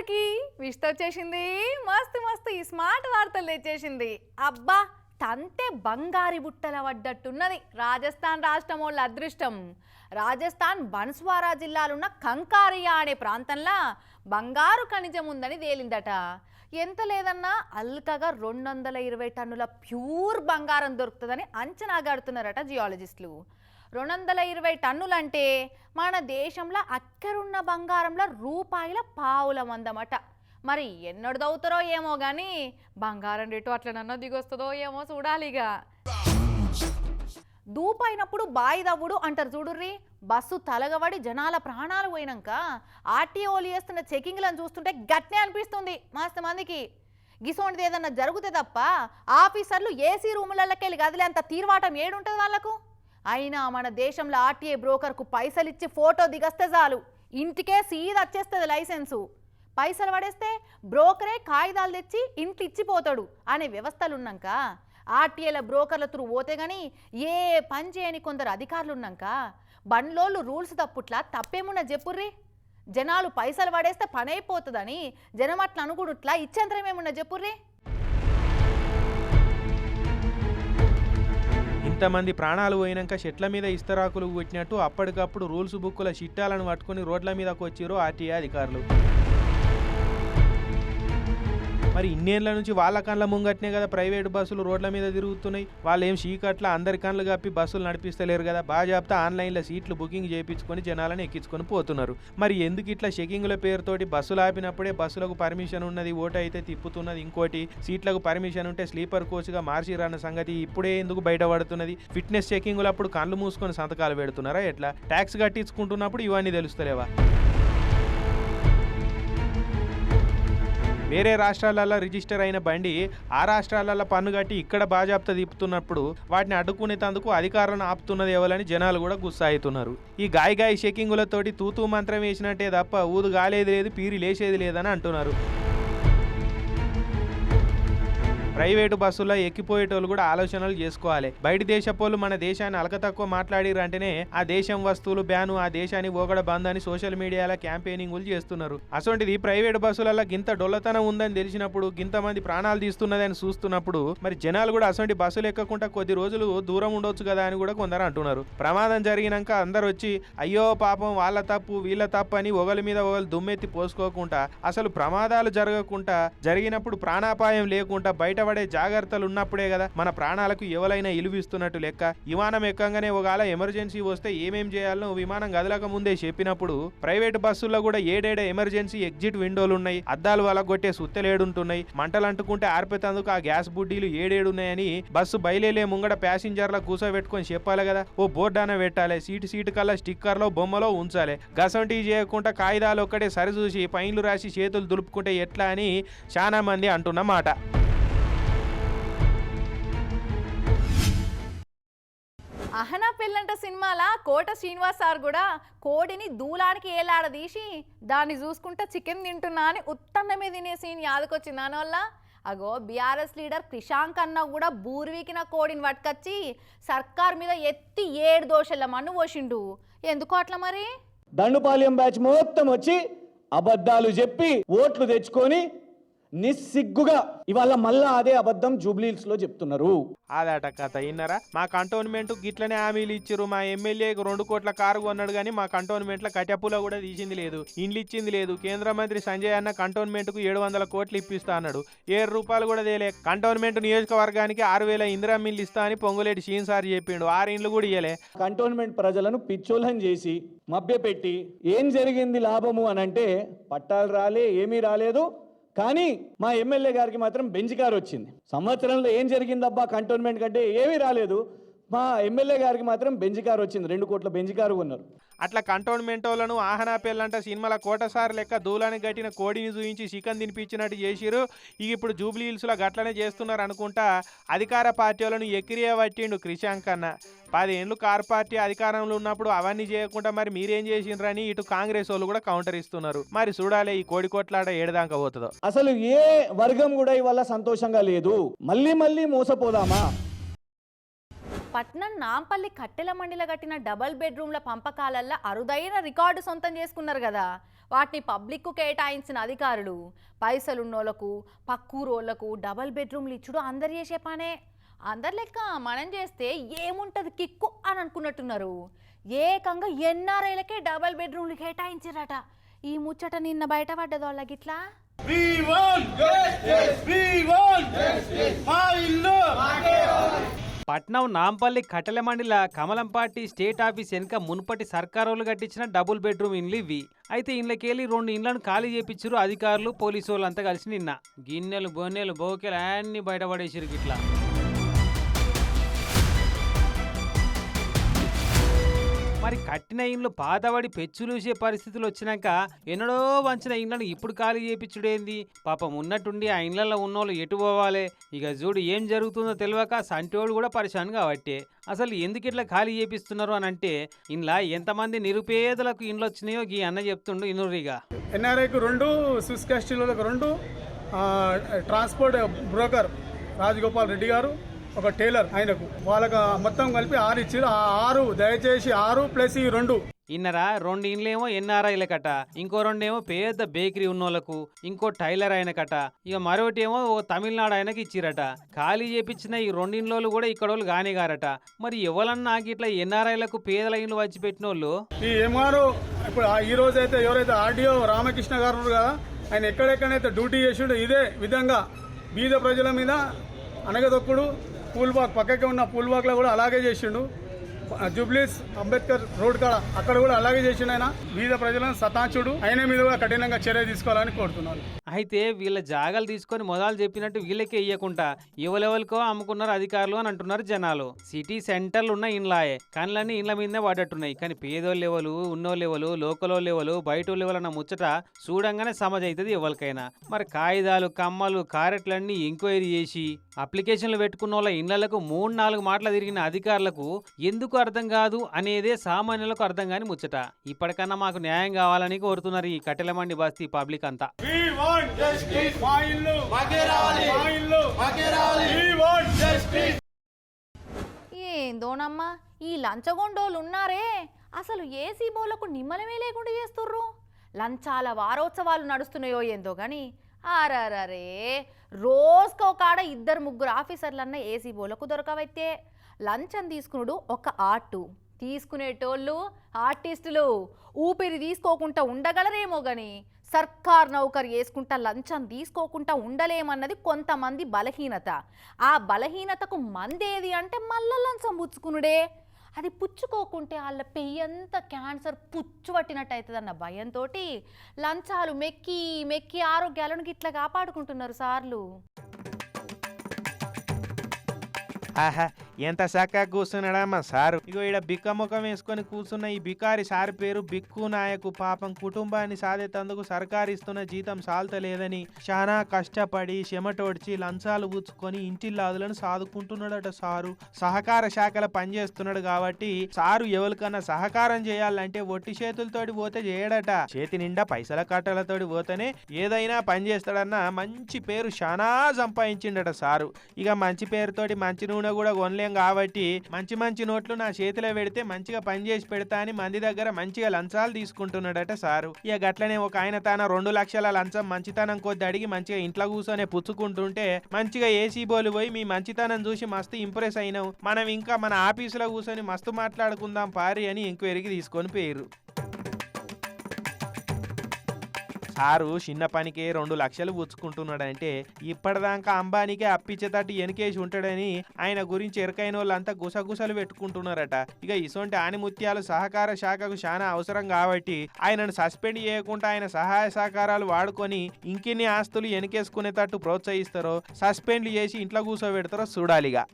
అందరికి విష్ట వచ్చేసింది. మస్తు మస్తు ఈ స్మార్ట్ వార్తలు తెచ్చేసింది. అబ్బా తంతే బంగారి బుట్టల పడ్డట్టున్నది రాజస్థాన్ రాష్ట్రం వాళ్ళ అదృష్టం. రాజస్థాన్ బన్స్వారా జిల్లాలున్న కంకారియా అనే ప్రాంతంలో బంగారు ఖనిజం ఉందని తేలిందట. ఎంత లేదన్నా అల్కగా రెండు వందల ఇరవై టన్నుల ప్యూర్ బంగారం దొరుకుతుందని అంచనా గడుతున్నారట జియాలజిస్టులు. రెండు వందల ఇరవై టన్నులంటే మన దేశంలో అక్కరున్న బంగారంలో రూపాయల పావుల మందమట మరి ఎన్నడదవుతారో ఏమో కానీ బంగారం రేటు అట్లనన్నా దిగొస్తుందో ఏమో చూడాలిగా. దూపైనప్పుడు బాయి దవ్వుడు అంటారు చూడుర్రి బస్సు తలగబడి జనాల ప్రాణాలు పోయినాక ఆర్టీఓలు చేస్తున్న చెకింగ్లను చూస్తుంటే గట్నే అనిపిస్తుంది మస్తు మందికి. గిసోంటిది ఏదన్నా జరిగితే తప్ప ఆఫీసర్లు ఏసీ రూములకి వెళ్ళి గదిలే అంత తీర్వాటం ఏడుంటుంది వాళ్ళకు? అయినా మన దేశంలో ఆర్టీఏ బ్రోకర్కు పైసలు ఇచ్చి ఫోటో దిగస్తే చాలు. ఇంటికే సీద వచ్చేస్తుంది లైసెన్సు. పైసలు పడేస్తే బ్రోకరే కాగితాలు తెచ్చి ఇంటి ఇచ్చిపోతాడు అనే వ్యవస్థలున్నాక. ఆర్టీఏల బ్రోకర్ల త్రూ పోతే కానీ ఏ పని చేయని కొందరు అధికారులున్నాక. బండ్లోళ్ళు రూల్స్ తప్పుట్లా తప్పేమున్నా చెప్పుర్రి? జనాలు పైసలు పడేస్తే పని అయిపోతుందని జనం అట్లా అనుకుడుట్లా ఇచ్చేంతరం ఏమున్నా చెప్పుర్రి? ఇంతమంది ప్రాణాలు పోయినాక చెట్ల మీద ఇస్తరాకులు కొట్టినట్టు అప్పటికప్పుడు రూల్స్ బుక్కుల చిట్టాలను పట్టుకొని రోడ్ల మీదకు వచ్చారు ఆర్టీఏ అధికారులు. మరి ఇన్నేళ్ళ నుంచి వాళ్ళ కళ్ళ ముంగట్నే కదా ప్రైవేట్ బస్సులు రోడ్ల మీద తిరుగుతున్నాయి. వాళ్ళు ఏం చీకట్ల అందరి కళ్ళు కప్పి బస్సులు నడిపిస్తలేరు కదా. బాగా చెప్తా ఆన్లైన్లో సీట్లు బుకింగ్ చేయించుకొని జనాలను ఎక్కించుకొని పోతున్నారు. మరి ఎందుకు ఇట్లా చెకింగ్ల పేరుతోటి బస్సులు ఆపినప్పుడే బస్సులకు పర్మిషన్ ఉన్నది ఓటు అయితే తిప్పుతున్నది ఇంకోటి సీట్లకు పర్మిషన్ ఉంటే స్లీపర్ కోచ్గా మార్చిరన్న సంగతి ఇప్పుడే ఎందుకు బయటపడుతున్నది? ఫిట్నెస్ చెకింగ్లు అప్పుడు కళ్ళు మూసుకొని సంతకాలు పెడుతున్నారా ఎట్లా? ట్యాక్స్ కట్టించుకుంటున్నప్పుడు ఇవన్నీ తెలుస్తలేవా? వేరే రాష్ట్రాలలో రిజిస్టర్ అయిన బండి ఆ రాష్ట్రాలలో పన్ను కట్టి ఇక్కడ బాజాప్తా తిప్పుతున్నప్పుడు వాటిని అడ్డుకునేందుకు అధికారులను ఆపుతున్నది ఎవరని జనాలు కూడా గుస్సాయితున్నారు. ఈ గాయ గాయ చెకింగులతోటి తూతూ మంత్రం వేసినట్టే తప్ప ఊదు గాలేది లేదు పీరి లేచేది లేదని అంటున్నారు. ప్రైవేటు బస్సుల్లో ఎక్కిపోయేటోళ్ళు కూడా ఆలోచనలు చేసుకోవాలి. బయట దేశపోళ్ళు మన దేశాన్ని అలకతక్కువ మాట్లాడిరు అంటేనే ఆ దేశం వస్తువులు బ్యాను ఆ దేశాన్ని ఓగడ బంద్ అని సోషల్ మీడియాలో క్యాంపెయినింగ్లు చేస్తున్నారు. అసొంటిది ప్రైవేట్ బస్సులలో గింత డొల్లతనం ఉందని తెలిసినప్పుడు గింత మంది ప్రాణాలు తీస్తున్నదని చూస్తున్నప్పుడు మరి జనాలు కూడా అసొంటి బస్సులు ఎక్కకుండా కొద్ది రోజులు దూరం ఉండొచ్చు కదా అని కూడా కొందరు అంటున్నారు. ప్రమాదం జరిగినాక అందరు వచ్చి అయ్యో పాపం వాళ్ళ తప్పు వీళ్ళ తప్పు అని ఒకరి మీద ఒకరు దుమ్మెత్తి పోసుకోకుండా అసలు ప్రమాదాలు జరగకుండా జరిగినప్పుడు ప్రాణాపాయం లేకుండా బయట పడే జాగ్రత్తలు ఉన్నప్పుడే కదా మన ప్రాణాలకు ఎవరైనా ఇలువిస్తున్నట్టు లెక్క. విమానం ఎక్కంగానే ఒకవేళ ఎమర్జెన్సీ వస్తే ఏమేం చేయాలనో విమానం కదలక ముందే చెప్పినప్పుడు ప్రైవేట్ బస్సుల్లో కూడా ఏడేడ ఎమర్జెన్సీ ఎగ్జిట్ విండోలు ఉన్నాయి అద్దాలు వలగొట్టే సుత్తలేడుంటున్నాయి. మంటలు అంటుకుంటే ఆర్పేతందుకు ఆ గ్యాస్ బుడ్డీలు ఏడేడున్నాయని బస్సు బయలేలే ముంగడ ప్యాసింజర్ల కూసోబెట్టుకొని చెప్పాలి కదా ఓ బోర్డాన పెట్టాలి సీటు సీటు కల్లా స్టిక్కర్లో బొమ్మలో ఉంచాలి. గసంటి చేయకుండా కాగితాలు ఒక్కటే సరిచూసి పైన్లు రాసి చేతులు దులుపుకుంటే ఎట్లా అని చాలా మంది అంటున్నమాట అహనా పెళ్ళంట సినిమాల? కోట శ్రీనివాస్ సార్ కూడా కోడిని దూలానికి ఏలాడదీసి దాన్ని చూసుకుంటా చికెన్ తింటున్నా అని ఉత్తన్నమే తినే సీన్ యాదకొచ్చింది దానివల్ల అగో బీఆర్ఎస్ లీడర్ క్రిషాంక్ అన్న కూడా బూర్వీకిన కోడిని పట్టుకొచ్చి సర్కార్ మీద ఎత్తి ఏడు దోషల మన్ను పోసిండు. ఎందుకు అట్లా మరి? దండుపాలెం బ్యాచ్ మొత్తం వచ్చి అబద్ధాలు చెప్పి ఓట్లు తెచ్చుకొని నిస్సిగ్గుగా ఇవాళ మళ్ళా అదే అబద్ధం జూబ్లీస్లో చెప్తున్నారు. అదట కథ ఇన్నరా మా కంటోన్మెంట్ గిట్లనే హామీలు ఇచ్చిర్రు. మా ఎమ్మెల్యేకు రెండు కోట్ల కారు కొన్నాడు కానీ మా కంటోన్మెంట్లో కటెప్పులో కూడా తీసింది లేదు. ఇండ్లు ఇచ్చింది లేదు. కేంద్ర మంత్రి సంజయ్ అన్న కంటోన్మెంట్కు ఏడు వందల కోట్లు ఇప్పిస్తా అన్నాడు. ఏడు రూపాయలు కూడా తేలే. కంటోన్మెంట్ నియోజకవర్గానికి ఆరు వేల ఇందిరా మిల్లు ఇస్తా అని పొంగులేటి షీన్ సార్ చెప్పిండు. ఆరు ఇండ్లు కూడా ఇయ్యలే. కంటోన్మెంట్ ప్రజలను పిచ్చోళ్ళని చేసి మభ్యపెట్టి ఏం జరిగింది లాభము అని అంటే పట్టాలు రాలే ఏమీ రాలేదు. కానీ మా ఎమ్మెల్యే గారికి మాత్రం బెంచ్ కారు వచ్చింది సంవత్సరంలో ఏం జరిగిందబ్బా కంటోన్మెంట్ కంటే ఏమీ రాలేదు. మా ఎమ్మెల్యే గారికి మాత్రం బెంచ్ కారు వచ్చింది. రెండు కోట్ల బెంచ్ కారు కొన్నారు. అట్లా కంటోన్మెంట్ వాళ్ళను ఆహనా పెళ్ళంట సినిమాల కోటసారి లెక్క దూలానికి గట్టిన కోడిని చూయించి చికెన్ తినిపించినట్టు చేసిరు. ఇక ఇప్పుడు జూబ్లీ హిల్స్లో గట్లనే చేస్తున్నారు అనుకుంటా అధికార పార్టీ వాళ్ళను ఎక్కిరియా పట్టిండు క్రిషాంక్ అన్న పదేండ్లు కార్ పార్టీ అధికారంలో ఉన్నప్పుడు అవన్నీ చేయకుండా మరి మీరేం చేసిండ్రని ఇటు కాంగ్రెస్ వాళ్ళు కూడా కౌంటర్ ఇస్తున్నారు. మరి చూడాలి ఈ కోడి కొట్లాట ఏడదాకా పోతుందో. అసలు ఏ వర్గం కూడా ఇవాళ సంతోషంగా లేదు. మళ్ళీ మళ్ళీ మోసపోదామా? పట్నం నాంపల్లి కట్టెల మండిలో కట్టిన డబల్ బెడ్రూమ్ల పంపకాలల్లో అరుదైన రికార్డు సొంతం చేసుకున్నారు కదా. వాటిని పబ్లిక్కు కేటాయించిన అధికారులు పైసలున్నోళ్ళకు పక్కూరోళ్ళకు డబల్ బెడ్రూమ్లు ఇచ్చుడు అందరు చేసే పనే. అందరి లెక్క మనం చేస్తే ఏముంటది కిక్కు అని అనుకున్నట్టున్నారు. ఏకంగా ఎన్ఆర్ఐలకే డబల్ బెడ్రూమ్లు కేటాయించారట ఈ ముచ్చట నిన్న బయట పడ్డది వాళ్ళకి ఇట్లా. మా ఇల్లు! పట్నం నాంపల్లి కట్టెల మండల కమలం పార్టీ స్టేట్ ఆఫీస్ వెనుక మునుపటి సర్కారోళ్ళు కట్టించిన డబుల్ బెడ్రూమ్ ఇండ్లు ఇవి అయితే ఇండ్లకెళ్ళి రెండు ఇండ్లను ఖాళీ చేపించారు అధికారులు పోలీసు వాళ్ళు అంతా కలిసి నిన్న. గిన్నెలు బొన్నెలు బోకెలు అన్ని బయటపడేసిరు గిట్లా. మరి కట్టిన ఇండ్లు పాతబడి పెచ్చులూసే పరిస్థితులు వచ్చినాక ఎన్నడో వంచిన ఇండ్లను ఇప్పుడు ఖాళీ చేపించుడేంది పాపం ఉన్నట్టుండి ఆ ఇండ్లలో ఉన్నోళ్ళు ఎటు పోవాలి? ఇక చూడు ఏం జరుగుతుందో తెలియక సంటోడు కూడా పరిశాన్ కాబట్టి. అసలు ఎందుకు ఇట్లా ఖాళీ చేపిస్తున్నారు అని అంటే ఇంట్లో ఎంతమంది నిరుపేదలకు ఇండ్లు వచ్చినాయో గీ అన్న చెప్తుండు ఇనురిగా ఎన్ఆర్ఐకు రెండు స్విస్ కాస్టిలకు రెండు ట్రాన్స్పోర్ట్ బ్రోకర్ రాజగోపాల్ రెడ్డి గారు ఒక టైలర్ ఆయనకు. వాళ్ళకు మొత్తం కలిపి ఆరు ఇచ్చారు ఆ ఆరు దయచేసి ఆరు ప్లస్ ఈ రెండు. ఇన్నరా రెండు ఇండ్లేమో ఎన్ఆర్ఐల కట ఇంకో రెండేమో పేద బేకరీ ఉన్నోళ్ళకు. ఇంకో టైలర్ ఆయన కట ఇక మరొకటి ఏమో ఓ తమిళనాడు ఆయనకి ఇచ్చిరట. ఖాళీ చేపించిన ఈ రెండిండ్లోళ్ళు కూడా ఇక్కడ వాళ్ళు గానేగారట మరి ఎవరన్నా ఇట్లా ఎన్ఆర్ఐలకు పేదల ఇండ్లు వచ్చి పెట్టిన వాళ్ళు ఈ ఎంఆర్ఓ ఇప్పుడు ఈ రోజు అయితే ఎవరైతే ఆర్డీఓ రామకృష్ణ గారు కదా ఆయన ఎక్కడెక్కడైతే డ్యూటీ చేసిండో ఇదే విధంగా బీద ప్రజల మీద అనగదొక్కుడు పూల్బాగ్ పక్కకి ఉన్న పూల్బాగ్లో కూడా అలాగే చేసిండు. జూబ్లీస్ అంబేద్కర్ రోడ్ కాడ అక్కడ కూడా అలాగే చేసిండు ఆయన. వివిధ ప్రజలను సతాచుడు. ఆయన మీద కూడా కఠినంగా చర్య తీసుకోవాలని కోరుతున్నాను అయితే వీళ్ళ జాగాలు తీసుకొని మొదలు చెప్పినట్టు వీళ్ళకే ఇయ్యకుండా ఎవరెవరికో అమ్ముకున్నారు అధికారులు అని అంటున్నారు జనాలు. సిటీ సెంటర్లు ఉన్న ఇండ్లాయే. కళ్ళన్నీ ఇండ్ల మీదనే వాడట్టున్నాయి కానీ పేదోళ్ళు లెవెలు ఉన్నోళ్ళు లెవెలు లోకలో ఎవరు బయట లెవెల్ అన్న ముచ్చట చూడంగానే సమజ్ అవుతుంది ఎవరికైనా. మరి కాగితాలు కమ్మలు కారెట్లన్నీ ఎంక్వైరీ చేసి అప్లికేషన్లు పెట్టుకున్న వాళ్ళ ఇండ్లకు మూడు నాలుగు మాటలు తిరిగిన అధికారులకు ఎందుకు అర్థం కాదు అనేదే సామాన్యులకు అర్థం కాని ముచ్చట. ఇప్పటికన్నా మాకు న్యాయం కావాలని కోరుతున్నారు ఈ కట్టెల మండి బస్తీ పబ్లిక్ అంతా. ఏందోనమ్మా ఈ లంచగొండోళ్ళు ఉన్నారే. అసలు ఏసీ బోలకు నిమ్మలమే లేకుండా చేస్తుర్రు. లంచాల వారోత్సవాలు నడుస్తున్నాయో ఏందో కానీ అరరరే రోజుకు ఒక ఆడ ఇద్దరు ముగ్గురు ఆఫీసర్లన్న ఏసీ బోలకు దొరకవైతే. లంచం తీసుకునుడు ఒక ఆర్టు. తీసుకునేటోళ్ళు ఆర్టిస్టులు. ఊపిరి తీసుకోకుండా ఉండగలరేమో కానీ సర్కార్ నౌకర్ వేసుకుంటా లంచం తీసుకోకుండా ఉండలేమన్నది కొంతమంది బలహీనత. ఆ బలహీనతకు మందేది అంటే మళ్ళీ లంచం పుచ్చుకునుడే. అది పుచ్చుకోకుంటే వాళ్ళ పెయ్యంత క్యాన్సర్ పుచ్చు పట్టినట్టు అవుతుందన్న భయంతో లంచాలు మెక్కి మెక్కి ఆరోగ్యాలను గిట్లా కాపాడుకుంటున్నారు సార్లు. ఆహా ఎంత చక్కగా కూర్చున్నాడమ్మా సారు ఇగో ఈడ బిక్క ముఖం వేసుకొని కూర్చున్న ఈ బికారి సార్ పేరు బిక్కు నాయకు. పాపం కుటుంబాన్ని సాధేతందుకు సర్కారు ఇస్తున్న జీతం సాల్తలేదని చాలా కష్టపడి చెమటోడ్చి లంచాలు పుచ్చుకొని ఇంటిల్లాదులను సాదుకుంటున్నాడట సారు. సహకార శాఖల పనిచేస్తున్నాడు కాబట్టి సారు ఎవరికన్నా సహకారం చేయాలంటే ఒట్టి చేతులతోటి పోతే చేయడట. చేతి నిండా పైసల కట్టలతోటి పోతేనే ఏదైనా పని చేస్తాడన్న మంచి పేరు చాలా సంపాదించిండట సారు. ఇక మంచి పేరుతోటి మంచి నూనె కూడా కొనలేం కాబట్టి మంచి మంచి నోట్లు నా చేతిలో పెడితే మంచిగా పని చేసి పెడతా అని మంది దగ్గర మంచిగా లంచాలు తీసుకుంటున్నాడట సారు. ఇక గట్లనే ఒక ఆయన తన రెండు లక్షల లంచం మంచితనం కొద్ది అడిగి మంచిగా ఇంట్లో కూర్చొని పుచ్చుకుంటుంటే మంచిగా ఏసీ బోలు పోయి మీ మంచితనం చూసి మస్తు ఇంప్రెస్ అయినాం మనం ఇంకా మన ఆఫీసులో కూర్చొని మస్తు మాట్లాడుకుందాం పారి అని ఎంక్వైరీకి తీసుకొని పోయారు సారు చిన్న పనికి రెండు లక్షలు పుచ్చుకుంటున్నాడంటే ఇప్పటిదాకా అంబానీకే అప్పించేటట్టు ఎనికేసి ఉంటాడని ఆయన గురించి ఎరకైన వాళ్ళంతా గుసగుసలు పెట్టుకుంటున్నారట. ఇక ఇసొంటి ఆనిముత్యాలు సహకార శాఖకు చాలా అవసరం కాబట్టి ఆయనను సస్పెండ్ చేయకుండా ఆయన సహాయ సహకారాలు వాడుకొని ఇంకెన్ని ఆస్తులు ఎనికేసుకునేటట్టు ప్రోత్సహిస్తారో సస్పెండ్ చేసి ఇంట్లో కూర్చోబెడతారో చూడాలిగా.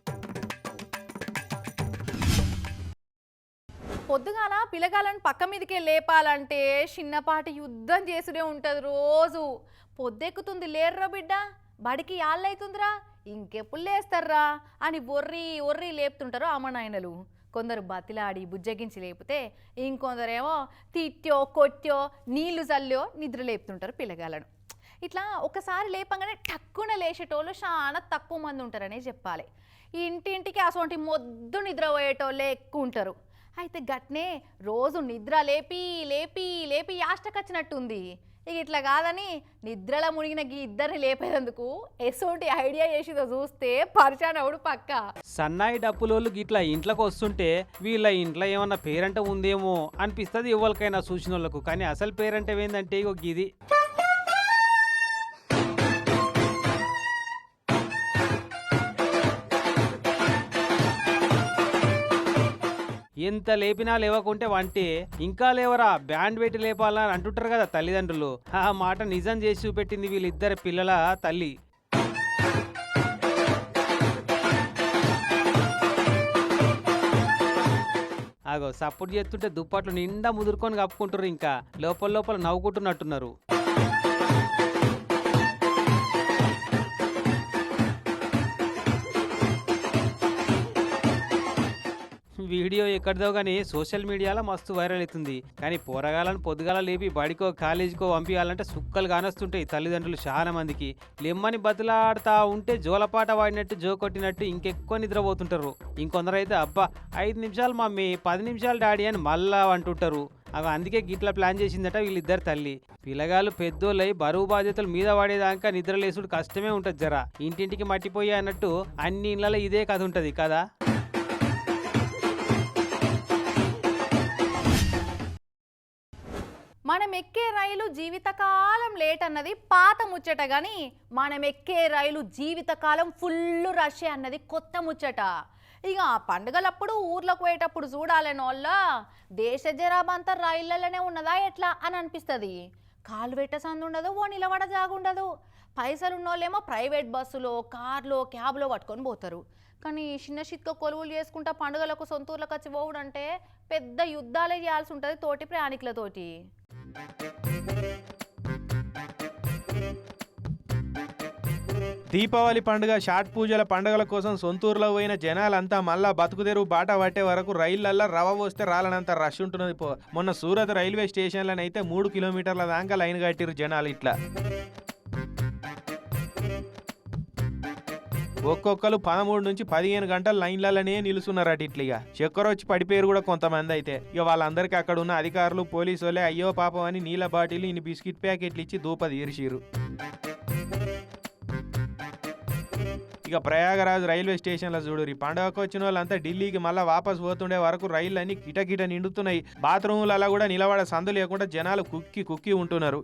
పిల్లగాలను పక్క మీదకే లేపాలంటే చిన్నపాటి యుద్ధం చేసుడే ఉంటుంది రోజు. పొద్దెక్కుతుంది లేర్రా బిడ్డ? బడికి యాళ్ళైతుందిరా? ఇంకెప్పుడు లేస్తారా అని ఒర్రి ఒర్రి లేపుతుంటారు అమ్మనాయనలు కొందరు బతిలాడి బుజ్జగించి లేపితే ఇంకొందరేమో తిట్టో కొట్టో నీళ్ళు చల్లో నిద్ర లేపుతుంటారు పిల్లగాలను ఇట్లా ఒకసారి లేపంగానే టక్కున లేచేటోళ్ళు చాలా తక్కువ మంది ఉంటారనే చెప్పాలి. ఇంటింటికి అసొంటి మొద్దు నిద్రపోయేటోళ్ళే ఎక్కువ ఉంటారు అయితే గట్నే రోజు నిద్ర లేపి లేపి లేపి యాష్టకొచ్చినట్టుంది. ఇక ఇట్లా కాదని నిద్రలో మునిగిన గీ ఇద్దరిని లేపేందుకు ఎసోటి ఐడియా చేసిదో చూస్తే పరిచానవుడు పక్క. సన్నాయి డప్పులోళ్ళు గిట్లా ఇంట్లోకి వస్తుంటే వీళ్ళ ఇంట్లో ఏమన్నా పేరంట ఉందేమో అనిపిస్తుంది ఎవరికైనా సూచనలకు కానీ అసలు పేరంట ఏందంటే ఇగో గిది. ఎంత లేపినా లేవకుంటే వంటే. ఇంకా లేవరా? బ్యాండ్ పెట్టి లేపాలని అంటుంటారు కదా తల్లిదండ్రులు. ఆ మాట నిజం చేసి చూపెట్టింది వీళ్ళిద్దరు పిల్లల తల్లి. అగో సపోర్ట్ చేస్తుంటే దుప్పట్లు నిండా ముదురుకొని కప్పుకుంటారు ఇంకా. లోపల లోపల నవ్వుకుంటున్నట్టున్నారు. వీడియో ఎక్కడిదో కానీ సోషల్ మీడియాలో మస్తు వైరల్ అవుతుంది. కానీ పోరగాలను పొద్దుగాల లేపి బడికో కాలేజీకో పంపించాలంటే సుక్కలు కానొస్తుంటాయి తల్లిదండ్రులు చాలా మందికి. లెమ్మని బతులాడుతా ఉంటే జోలపాట వాడినట్టు జో కొట్టినట్టు ఇంకెక్కువ నిద్రపోతుంటారు. ఇంకొందరు అయితే అబ్బా ఐదు నిమిషాలు మమ్మీ పది నిమిషాలు డాడీ అని మళ్ళా అంటుంటారు. అవి అందుకే గిట్లా ప్లాన్ చేసిందట వీళ్ళిద్దరు తల్లి. పిల్లగాళ్ళు పెద్దోళ్ళై బరువు బాధ్యతలు మీద పడేదాకా నిద్రలేసుడు కష్టమే ఉంటుంది జరా. ఇంటింటికి మట్టిపోయి అన్నట్టు అన్ని ఇళ్ళలో ఇదే కథ ఉంటుంది కదా? మనం ఎక్కే రైలు జీవితకాలం లేట్ అన్నది పాత ముచ్చట కానీ మనం ఎక్కే రైలు జీవితకాలం ఫుల్ రష్ అన్నది కొత్త ముచ్చట. ఇక ఆ పండుగలప్పుడు ఊర్లోకి పోయేటప్పుడు చూడాలని వాళ్ళ దేశ జరాబంతా రైళ్ళలోనే ఉన్నదా ఎట్లా అని అనిపిస్తుంది. కాలు పెట్ట సందు ఉండదు ఓ నిలబడ జాగుండదు. పైసలు ఉన్నోళ్ళేమో ప్రైవేట్ బస్సులో కార్లో క్యాబ్లో పట్టుకొని పోతారు. కానీ చిన్న చిత్క కొలువులు చేసుకుంటా పండుగలకు సొంతూర్లకు వచ్చి పోవుడు అంటే పెద్ద యుద్ధాలే చేయాల్సి ఉంటుంది తోటి ప్రయాణికులతోటి. దీపావళి పండుగ షాట్ పూజల పండుగల కోసం సొంతూరులో పోయిన జనాలంతా మళ్ళా బతుకుదేరు బాట పట్టే వరకు రైళ్ళల్లో రవ పోస్తే రాలనంత రష్ ఉంటున్నది. పో మొన్న సూరత్ రైల్వే స్టేషన్లనైతే మూడు కిలోమీటర్ల దాకా లైన్ కట్టిరు జనాలు ఇట్లా. ఒక్కొక్కరు పదమూడు నుంచి పదిహేను గంటల లైన్లలోనే నిలుస్తున్నారట ఇట్లిగా. చక్కెర వచ్చి పడిపోయారు కూడా కొంతమంది అయితే. ఇక వాళ్ళందరికీ అక్కడ ఉన్న అధికారులు పోలీసు వాళ్ళే అయ్యో పాపం అని నీళ్ళ బాటిల్ ఇన్ని బిస్కెట్ ప్యాకెట్లు ఇచ్చి దూప తీర్చిరు ఇక ప్రయాగరాజ్ రైల్వే స్టేషన్లో చూడురి పండగకు వచ్చిన వాళ్ళంతా ఢిల్లీకి మళ్ళీ వాపస్ పోతుండే వరకు రైళ్ళు అన్ని కిటకిట నిండుతున్నాయి. బాత్రూములలో కూడా నిలబడ సందు లేకుండా జనాలు కుక్కి కుక్కి ఉంటున్నారు.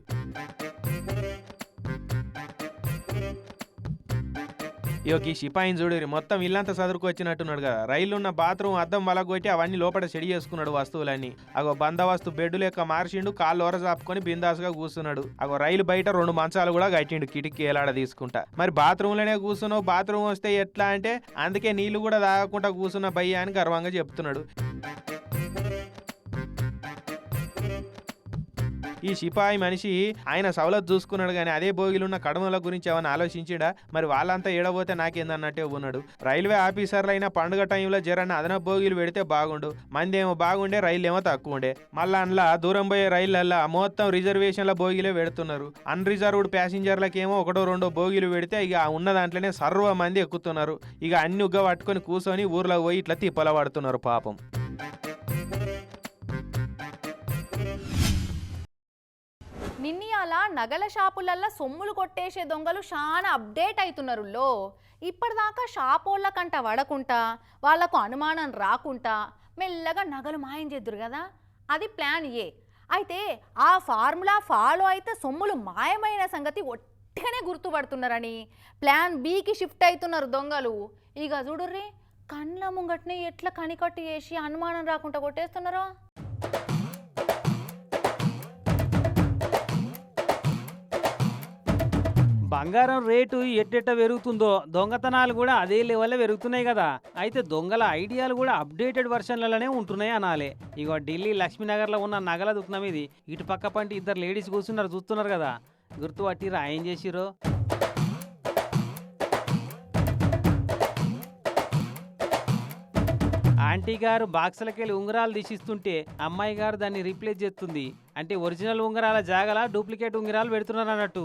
ఈ సిపాయిని చూడు మొత్తం ఇల్లంతా సదురుకు వచ్చినట్టున్నాడు కదా రైలు ఉన్న బాత్రూమ్ అద్దం వలగొట్టి అవన్నీ లోపల చెడి చేసుకున్నాడు వస్తువులన్నీ. అగో బందవస్తు బెడ్ లెక్క మార్చిండు కాళ్ళు ఒరజాపుకొని బిందాసుగా కూర్చున్నాడు. అగో రైలు బయట రెండు మంచాలు కూడా కట్టిండు కిటికీ ఎలాడ తీసుకుంటా. మరి బాత్రూంలోనే కూర్చున్నావు బాత్రూమ్ వస్తే ఎట్లా అంటే అందుకే నీళ్ళు కూడా తాగకుండా కూర్చున్న భయ్య అని గర్వంగా చెప్తున్నాడు. ఈ సిపాయి మనిషి ఆయన సవలత్ చూసుకున్నాడు కానీ అదే భోగిలున్న కడముల కడమల గురించి ఏమైనా ఆలోచించాడా? మరి వాళ్ళంతా ఏడబోతే నాకేందన్నట్టే ఉన్నాడు. రైల్వే ఆఫీసర్లు అయినా పండుగ టైంలో జరన్న అదనపు భోగిలు పెడితే బాగుండు. మంది ఏమో బాగుండే రైలు ఏమో తక్కువ ఉండే మళ్ళా అందులో దూరం పోయే రైళ్ళల్లో మొత్తం రిజర్వేషన్ల బోగిలే పెడుతున్నారు. అన్రిజర్వ్డ్ ప్యాసింజర్లకి ఏమో ఒకటో రెండో బోగిలు పెడితే ఇక ఉన్న దాంట్లోనే సర్వ మంది ఎక్కుతున్నారు. ఇక అన్ని ఉగ్గ పట్టుకొని కూర్చొని ఊర్లో పోయి ఇట్లా తిప్పల పడుతున్నారు పాపం. నిన్నయాల నగల షాపులల్లో సొమ్ములు కొట్టేసే దొంగలు చాలా అప్డేట్ అవుతున్నారులో ఇప్పటిదాకా షాపోళ్ళ కంట పడకుండా వాళ్ళకు అనుమానం రాకుండా మెల్లగా నగలు మాయం చేద్దురు కదా అది ప్లాన్ ఏ. అయితే ఆ ఫార్ములా ఫాలో అయితే సొమ్ములు మాయమైన సంగతి ఒట్టిగానే గుర్తుపడుతున్నారని ప్లాన్ బీకి షిఫ్ట్ అవుతున్నారు దొంగలు. ఇక చూడుర్రి కండ్ల ముంగట్ని ఎట్లా కనికట్టు చేసి అనుమానం రాకుండా కొట్టేస్తున్నారో? బంగారం రేటు ఎట్టెట్ట పెరుగుతుందో దొంగతనాలు కూడా అదే లెవెల్లో పెరుగుతున్నాయి కదా. అయితే దొంగల ఐడియాలు కూడా అప్డేటెడ్ వర్షన్లలోనే ఉంటున్నాయి అనాలే. ఇగో ఢిల్లీ లక్ష్మీనగర్లో ఉన్న నగల దుఃఖం ఇది. ఇటు పక్క పంటి ఇద్దరు లేడీస్ కూర్చున్నారు చూస్తున్నారు కదా. గుర్తు పట్టిరా ఏం చేసిరో ఆంటీ గారు బాక్సులకెళ్ళి ఉంగరాలు తీసిస్తుంటే అమ్మాయి గారు దాన్ని రీప్లేస్ చేస్తుంది. అంటే ఒరిజినల్ ఉంగరాల జాగల డూప్లికేట్ ఉంగరాలు పెడుతున్నారు అన్నట్టు.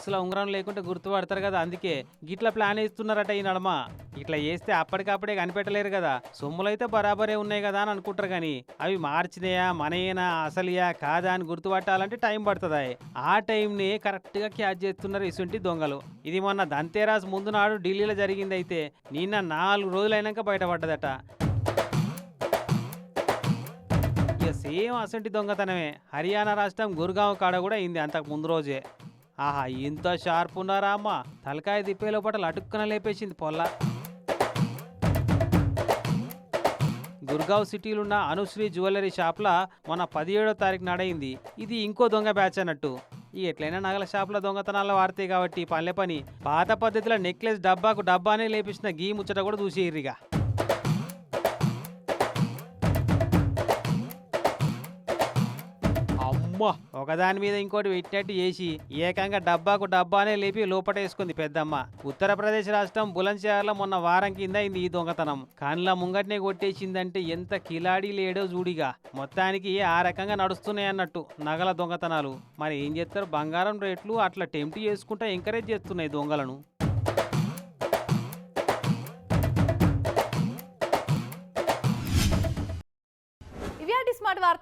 బాక్స్ ఉంగరం లేకుంటే గుర్తుపడతారు కదా అందుకే గిట్ల ప్లాన్ వేస్తున్నారట ఈ నడమ. ఇట్లా వేస్తే అప్పటికప్పుడే కనిపెట్టలేరు కదా సొమ్ములైతే బరాబరే ఉన్నాయి కదా అని అనుకుంటారు కానీ అవి మార్చినయా మనయేనా అసలియా కాదా అని గుర్తుపట్టాలంటే టైం పడుతుంది? ఆ టైంని కరెక్ట్గా క్యాచ్ చేస్తున్నారు ఇసుంటి దొంగలు. ఇది మొన్న దంతేరాస్ ముందు నాడు ఢిల్లీలో జరిగింది అయితే నిన్న నాలుగు రోజులైనాక బయటపడ్డదట. ఇక సేమ్ అసంటి దొంగతనమే. హర్యానా రాష్ట్రం గురుగావ్ కాడ కూడా అయింది అంతకు ముందు రోజే. ఆహా ఇంత షార్ప్ ఉన్నారా అమ్మ? తలకాయ తిప్పే లోపల అటుక్కున లేపేసింది పొల్ల. గుర్గావ్ సిటీలో ఉన్న అనుశ్రీ జ్యువెలరీ షాప్లో మన పదిహేడో తారీఖు నడైంది. ఇది ఇంకో దొంగ బ్యాచ్ అన్నట్టు. ఈ ఎట్లయినా నగల షాపుల దొంగతనాలు వాడతాయి కాబట్టి పల్లె పని. పాత పద్ధతిలో నెక్లెస్ డబ్బాకు డబ్బానే లేపించిన గీ ముచ్చట కూడా చూసేయరిగా అమ్మా. ఒకదాని మీద ఇంకోటి పెట్టినట్టు చేసి ఏకంగా డబ్బాకు డబ్బానే లేపి లోపటేసుకుంది పెద్దమ్మ. ఉత్తరప్రదేశ్ రాష్ట్రం బులంద్షహర్లో మొన్న వారం కింద అయింది ఈ దొంగతనం. కాన్లా ముంగట్నే కొట్టేసిందంటే ఎంత కిలాడీ లేడో జూడిగా. మొత్తానికి ఆ రకంగా నడుస్తున్నాయి అన్నట్టు నగల దొంగతనాలు. మరి ఏం చేస్తారు? బంగారం రేట్లు అట్లా టెంప్ట్ చేసుకుంటా ఎంకరేజ్ చేస్తున్నాయి దొంగలను.